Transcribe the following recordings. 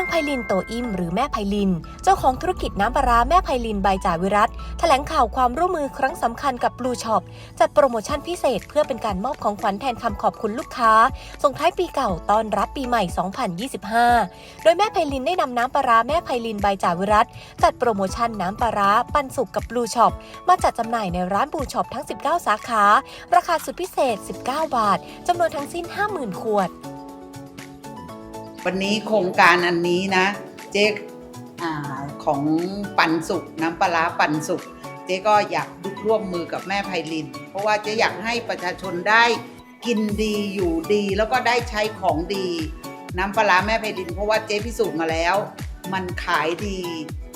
างไพลินโตอิมหรือแม่ไพลิน เจ้าของธุรกิจน้ำปลาร้าแม่ไพลินใบจ่าวิรัตแถลงข่าวความร่วมมือครั้งสำคัญกับบลูช็อปจัดโปรโมชั่นพิเศษเพื่อเป็นการมอบของขวัญแทนคำขอบคุณลูกค้า ส่งท้ายปีเก่าต้อนรับปีใหม่ 2025 โดยแม่ไพลินได้นำน้ำปลาร้าแม่ไพลินใบจ่าวิรัตจัดโปรโมชั่นน้ำปลาร้าปันสุกกับบลูช็อปมาจัดจำหน่ายในร้านบลูช็อปทั้ง 19 สาขา ราคาสุดพิเศษ 19 บาทจำนวนทั้งสิ้น 50,000 ขวด วันนี้โครงการอันนี้นะ เจ๊ของปันสุกน้ำปลาปันสุกเจ๊ก็อยากร่วมมือกับแม่ไพลิน เพราะว่าเจ๊อยากให้ประชาชนได้กินดีอยู่ดี แล้วก็ได้ใช้ของดี น้ำปลาร้าแม่ไพลิน เพราะว่าเจ๊พิสูจน์มาแล้ว มันขายดี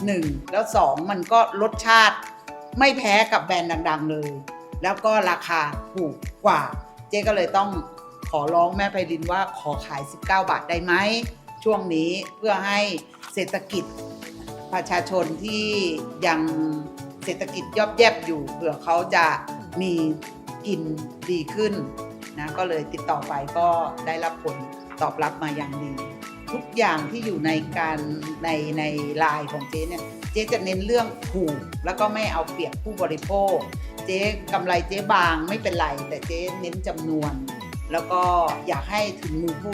หนึ่งแล้วสองมันก็รสชาติไม่แพ้กับแบรนด์ดัง ๆ เลย แล้วก็ราคาถูกกว่า เจ๊ก็เลยต้อง ขอร้องแม่ไพลินว่าขอขาย 19 บาทได้ไหม ช่วงนี้เพื่อให้เศรษฐกิจประชาชนที่ยังเศรษฐกิจย่อมแยบอยู่เผื่อเขาจะมีกินดีขึ้นนะก็เลยติดต่อไปก็ได้รับผลตอบรับมาอย่างดี ทุกอย่างที่อยู่ในการในในไลน์ของเจ๊เนี่ยเจ๊จะเน้นเรื่องถูกแล้วก็ไม่เอาเปรียบผู้บริโภค เจ๊กำไรเจ๊บางไม่เป็นไร แต่เจ๊เน้นจำนวน แล้วก็อยากให้ถึงมือผู้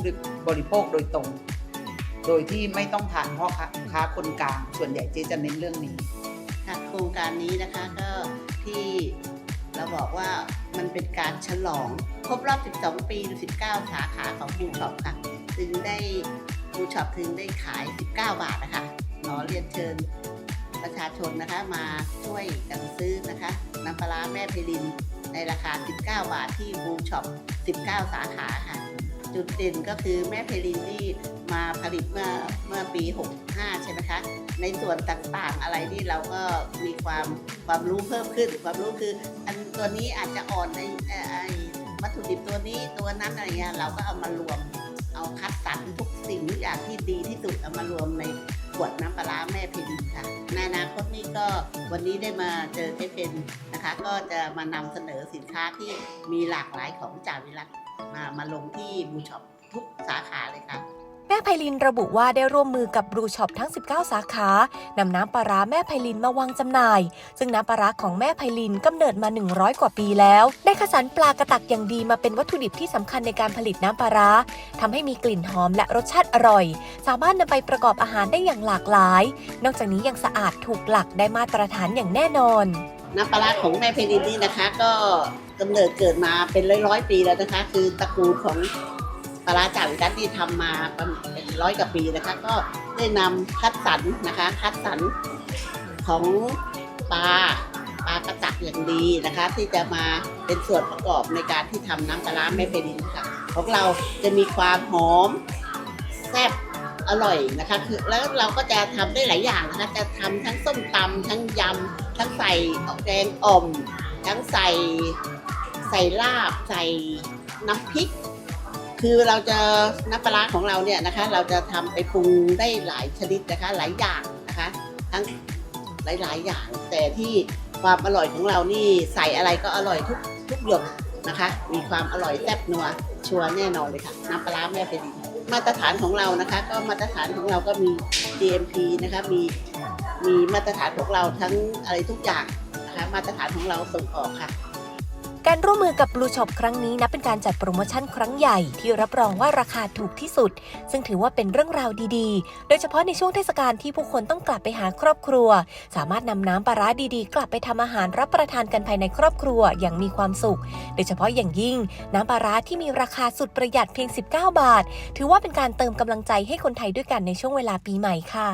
บริโภคโดยตรง โดยที่ไม่ต้องผ่านพ่อค้าคนกลาง ส่วนใหญ่เจ๊จะเน้นเรื่องนี้ค่ะโครงการนี้นะคะก็ที่เราบอกว่ามันเป็นการฉลอง ครบรอบ 12 ปี 19 สาขาของบูช็อปค่ะถึงได้บูช็อปถึงได้ขาย 19 บาทนะคะขอเรียนเชิญประชาชนนะคะมาช่วยกันซื้อนะคะน้ำปลาร้าแม่เพลิน ในราคา 19 บาทที่บูช็อป 19 สาขาค่ะ จุดเด่นก็คือแม่เพลินที่มาผลิตเมื่อเมื่อปี 65 ใช่ไหมคะ ในส่วนต่างๆอะไรที่เราก็มีความความรู้เพิ่มขึ้น ความรู้คืออันตัวนี้อาจจะอ่อนในวัตถุดิบตัวนี้ตัวนั้นอะไรเงี้ยเราก็เอามารวม เอาคัดสรรทุกสิ่งทุกอย่างที่ดีที่สุดเอามารวมใน วดน้ำปลาร้าแม่พิมพ์ค่ะในอนาคตนี้ก็วันนี้ได้มาเจอเจ๊เพนนะคะ ก็จะมานำเสนอสินค้าที่มีหลากหลายของจ่าวิรัตมามาลงที่บูช็อปทุกสาขาเลยค่ะ แม่ไพลินระบุว่าได้ร่วมมือกับบรูช็อปทั้ง 19 สาขานำน้ำปลาร้าแม่ไพลินมาวางจำหน่าย ซึ่งน้ำปลาร้าของแม่ไพลินกำเนิดมา 100 กว่าปีแล้ว ได้ขสันปลากระตักอย่างดีมาเป็นวัตถุดิบที่สำคัญในการผลิตน้ำปลาร้าทำให้มีกลิ่นหอมและรสชาติอร่อย สามารถนำไปประกอบอาหารได้อย่างหลากหลาย นอกจากนี้ยังสะอาดถูกหลักได้มาตรฐานอย่างแน่นอน น้ำปลาร้าของแม่เพลินนี่นะคะ ก็กำเนิดเกิดมาเป็นร้อยร้อยๆปีแล้วนะคะ คือตระกูลของ ปลาร้าจ่าวิรัตที่ทำมาเป็นร้อยกว่าปีนะคะ ก็ได้นำคัดสรรนะคะ คัดสรรของปลาปลากระจักอย่างดีนะคะ ที่จะมาเป็นส่วนประกอบในการที่ทำน้ำปลาแม่เพลินค่ะ ของเราจะมีความหอมแซ่บอร่อยนะคะคือแล้วเราก็จะทำได้หลายอย่างนะคะจะทำทั้งส้มตำทั้งยำทั้งใส่แกงอ่อม ทั้งใส่ใส่ลาบ ใส่น้ำพริก คือเราจะน้ำปลาของเราเนี่ยนะคะ เราจะทำไปปรุงได้หลายชนิดนะคะ หลายอย่างนะคะ ทั้งหลาย ๆ อย่าง แต่ที่ความอร่อยของเรานี่ใส่อะไรก็อร่อยทุกทุกหยดนะคะ มีความอร่อยแซ่บนัวชัวร์แน่นอนเลยค่ะ น้ำปลาร้าแม่เป็นมาตรฐานของเรานะคะ ก็มาตรฐานของเราก็มี GMP นะคะมีมีมาตรฐานของเราทั้งอะไรทุกอย่างนะคะ มาตรฐานของเราส่งออกค่ะ การร่วมมือกับบลูช็อปครั้งนี้นับเป็นการจัดโปรโมชั่นครั้งใหญ่ที่รับรองว่าราคาถูกที่สุด ซึ่งถือว่าเป็นเรื่องราวดีๆ โดยเฉพาะในช่วงเทศกาลที่ผู้คนต้องกลับไปหาครอบครัว สามารถนำน้ำปลาร้าดีๆ กลับไปทำอาหารรับประทานกันภายในครอบครัวอย่างมีความสุข โดยเฉพาะอย่างยิ่ง น้ำปลาร้าที่มีราคาสุดประหยัดเพียง 19 บาท ถือว่าเป็นการเติมกำลังใจให้คนไทยด้วยกันในช่วงเวลาปีใหม่ค่ะ